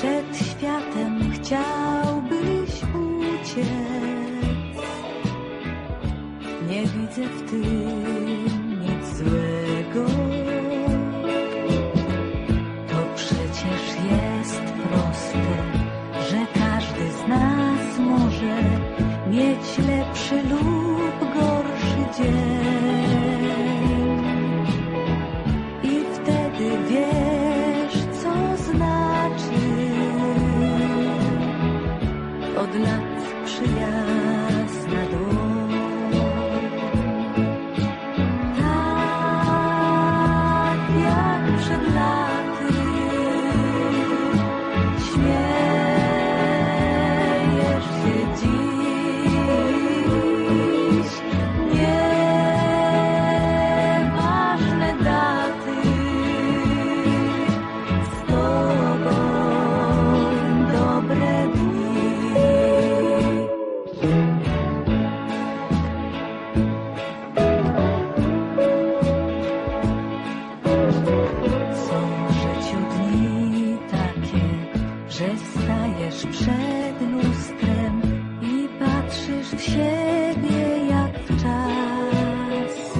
Przed światem chciałbyś uciec. Nie widzę w tym nic złego. To przecież jest proste, że każdy z nas może mieć lepszy lub gorszy dzień. 是呀 przed lustrem i patrzysz w siebie jak w czas.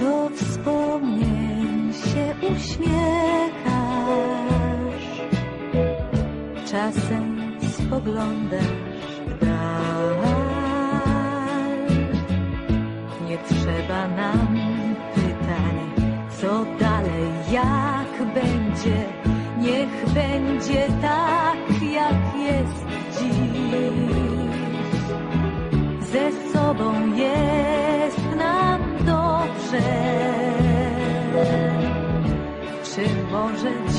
Do wspomnień się uśmiechasz, czasem spoglądasz w dal. Nie trzeba nam pytań, co dalej, jak będzie. Niech będzie tak, jak jest dziś. Ze sobą jest nam dobrze. Czy może dziś?